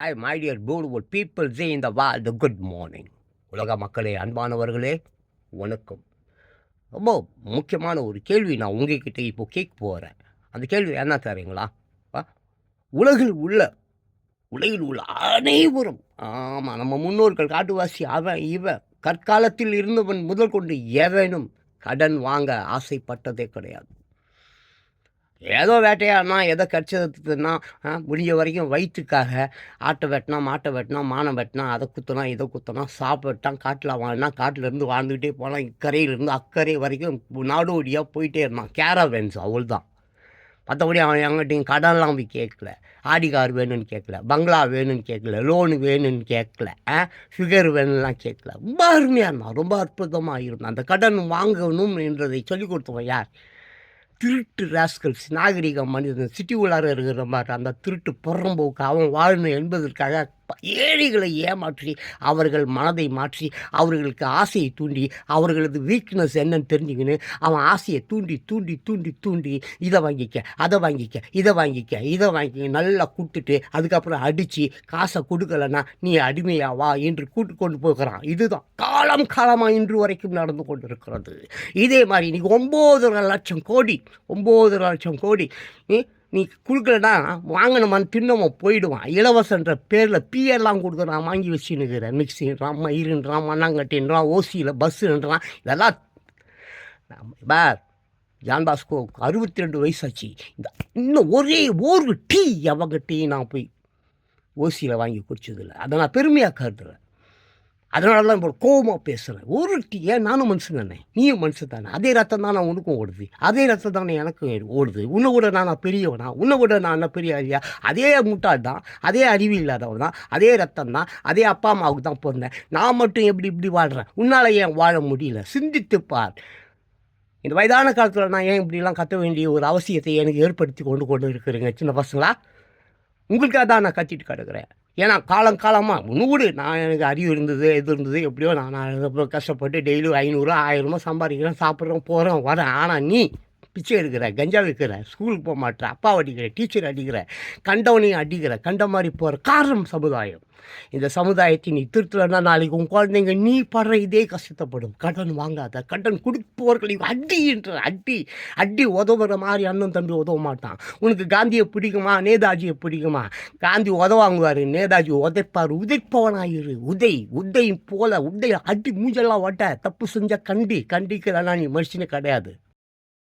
I my dear beautiful people say இந்த the good morning உலக மக்களே அன்பானவர்களே வணக்கம். ரொம்ப முக்கியமான ஒரு கேள்வி நான் உங்ககிட்ட இப்போ கேட்க போகிறேன் அந்த கேள்வி என்ன தரீங்களா வா உலகில் உள்ள உலகில் உள்ள அனைவரும் ஆமாம் நம்ம முன்னோர்கள் காட்டுவாசி அவன் இவன் கற்காலத்தில் இருந்தவன் முதல் கொண்டு எவனும் கடன் வாங்க ஆசைப்பட்டதே கிடையாது. ஏதோ வேட்டையாடினா எதை கடிச்சதுன்னா முடிஞ்ச வரைக்கும் வயிற்றுக்காக ஆட்டை வெட்டினா மாட்டை வெட்டினா மானை வெட்டினா அதை குத்தினா இதை குத்தினா சாப்பிட்டான் காட்டில் வாழ்னா காட்டிலேருந்து வாழ்ந்துக்கிட்டே போனால் இக்கரையிலேருந்து அக்கறை வரைக்கும் நாடோடியாக போயிட்டே இருந்தான். கேரவேன்ஸ் அவள் தான் மற்றபடி அவன் எங்கிட்டையும் கடன்லாம் போய் கேட்கல. ஆடி கார் வேணும்னு கேட்கல பங்களா வேணும்னு கேட்கல லோனு வேணும்னு கேட்கல சுகர் வேணும்லாம் கேட்கல. ரொம்ப அருமையாக இருந்தான் ரொம்ப அற்புதமாக இருந்தான். அந்த கடன் வாங்கணும் என்றதை சொல்லிக் கொடுத்தவன் யார்? திருட்டு ராஸ்கல்ஸ் நாகரிக மனிதன் சிட்டி உள்ளார இருக்கிற மாதிரி அந்த திருட்டு புறம்போக்கு அவன் வாழணும் என்பதற்காக ஏழைகளை ஏமாற்றி அவர்கள் மனதை மாற்றி அவர்களுக்கு ஆசையை தூண்டி அவர்களது வீக்னஸ் என்னன்னு தெரிஞ்சுக்கின்னு அவன் ஆசையை தூண்டி தூண்டி தூண்டி தூண்டி இதை வாங்கிக்க அதை வாங்கிக்க இதை வாங்கிக்க இதை வாங்கி நல்லா கூட்டுட்டு அதுக்கப்புறம் அடித்து காசை கொடுக்கலன்னா நீ அடிமையா வா என்று கூட்டு கொண்டு போகிறான். இதுதான் காலம் காலமாக இன்று வரைக்கும் நடந்து கொண்டிருக்கிறது. இதே மாதிரி இன்னைக்கு ஒம்போதரை லட்சம் கோடி ஒம்போதரை லட்சம் கோடி நீ கொடுக்கலடா வாங்கினமான்னு தின்னமோ போயிடுவான். இலவசன்ற பேரில் பிஎல்லாம் கொடுத்து நான் வாங்கி வச்சுன்னுக்கிறேன். மிக்சின்றான் மயிருன்றான் மண்ணாங்கட்டின்றான் ஓசியில் பஸ்ஸுன்றான். இதெல்லாம் பார் ஜான் பாஸ்கோ அறுபத்தி ரெண்டு வயசாச்சு. இந்த இன்னும் ஒரே ஒரு டீ அவங்ககிட்டையும் நான் போய் ஓசியில் வாங்கி குடிச்சதில்லை. அதை நான் பெருமையாக கருதுறேன். அதனால தான் இப்போ கோபமாக பேசுகிறேன் ஒரு டீ ஏன் நானும் மனுஷன் தானே? நீயும் மனுஷன் தானே? அதே ரத்தம் தான் நான் உனக்கும் ஓடுது. அதே ரத்தம் தானே எனக்கும் ஓடுது. உன்னை விட நான் பெரியவனா? உன்னை விட நான் பெரிய அறியா அதே முட்டாள் தான். அதே அறிவு இல்லாதவன் தான். அதே ரத்தம் தான். அதே அப்பா அம்மாவுக்கு தான் பிறந்தேன். நான் மட்டும் எப்படி இப்படி வாழ்கிறேன் உன்னால் ஏன் வாழ முடியல? சிந்தித்து பார். இந்த வயதான காலத்தில் நான் ஏன் இப்படிலாம் கத்த வேண்டிய ஒரு அவசியத்தை எனக்கு ஏற்படுத்தி கொண்டு கொண்டு இருக்கிறேங்க சின்ன பசங்களா? உங்களுக்காக தான் நான் கத்திட்டு கிடக்குறேன். ஏன்னா காலம் காலமாக நூறு நான் எனக்கு அறிவு இருந்தது எது இருந்தது எப்படியோ நான் நான் கஷ்டப்பட்டு டெய்லியும் ஐநூறு ஆயிரமோ சம்பாதிக்கிறேன் சாப்பிட்றேன் போகிறேன் வரேன். ஆனால் நீ பிச்சை எடுக்கிற கஞ்சா விற்கிற ஸ்கூலுக்கு போக மாட்டேற அப்பா அடிக்கிற டீச்சர் அடிக்கிற கண்டவனையும் அடிக்கிற கண்ட மாதிரி போகிற காரணம் சமுதாயம். இந்த சமுதாயத்தை நீ திருத்தலைன்னா நாளைக்கு உன் குழந்தைங்க நீ படுற இதே கஷ்டத்தைப்படும் கடன் வாங்காத கடன் கொடுப்பவர்களை அடி என்ற அடி அடி உதவுற மாதிரி அண்ணன் தம்பி உதவ மாட்டான். உனக்கு காந்தியை பிடிக்குமா நேதாஜியை பிடிக்குமா? காந்தி உதவாங்குவார் நேதாஜி உதைப்பார் உதைப்பவனாயிரு உதை உதை போல உதை அடி மூஞ்செல்லாம் ஓட்ட தப்பு செஞ்ச கண்டி கண்டிக்கிறனா நீ மனுஷனே கிடையாது.